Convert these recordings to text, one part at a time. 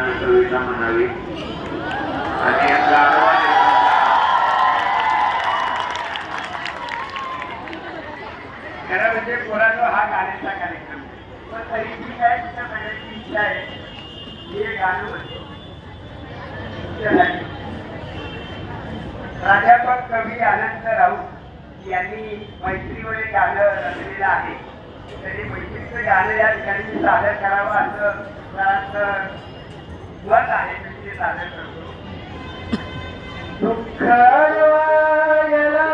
कविता म्हणावी आणि यांचा खरं म्हणजे हा गाण्याचा कार्यक्रम पण तरी सगळ्यांची इच्छा आहे हे गाणं म्हणतो प्राध्यापक कवी अनंत राऊत यांनी मैत्रीवर एक गाणं रचलेलं आहे. त्यांनी मैत्रीचं गाणं या ठिकाणी सादर करावं असं जरासं मत आहे मी ते सादर करतो. दुःख अडवायला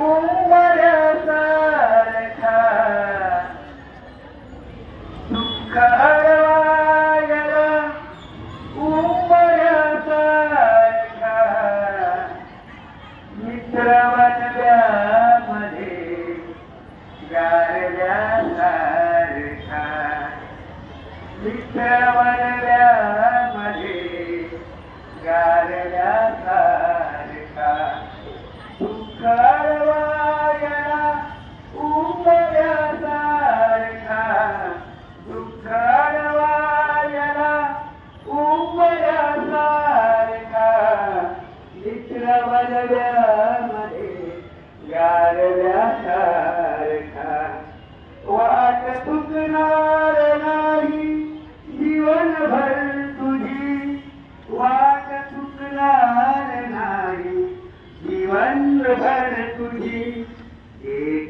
उंबऱ्यासारखा दुःख अडवायला उंबऱ्यासारखा मित्र गारव्यासारखा दुःख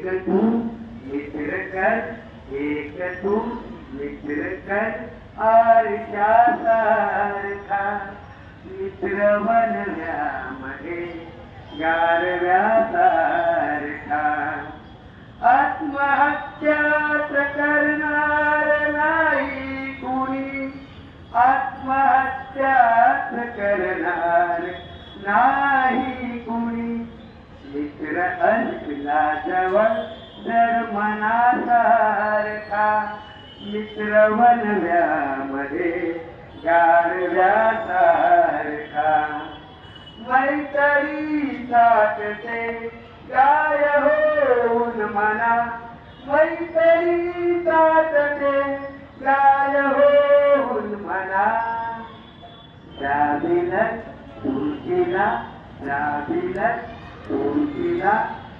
एक तू मित्र कर एक तू मित्र कर आरशा सारखा मित्र बनल्यामध्ये गारव्या सारखा आत्महत्या करणार नाही कुणी आत्महत्या करणार नाही. मित्र असला जवळ जर मनासारखा मित्र बनव्यामध्ये गारव्यासारखा. मैत्री साठते गाय होऊन मना. मैत्री साठते गाय होऊन मना. जाबिलत तुळशीला जाबिलत तुळशीला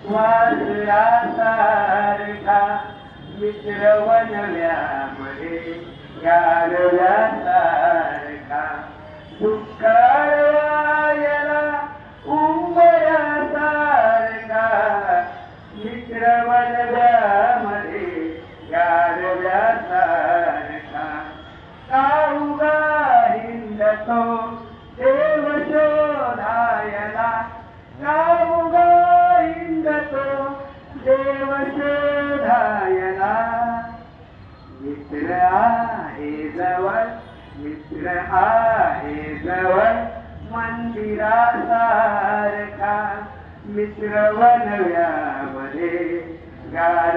वाजल्यासारखा मित्र वनव्यामध्ये गारव्यासारखा दुःख अडवायला उंबऱ्यासारखा मित्र वनव्यामध्ये गारव्यासारखा काळुगा हिंडतो देव मित्र आहे जवळ मित्र आहे जवळ मंदिरासारखा. मित्र वनव्यामध्ये गार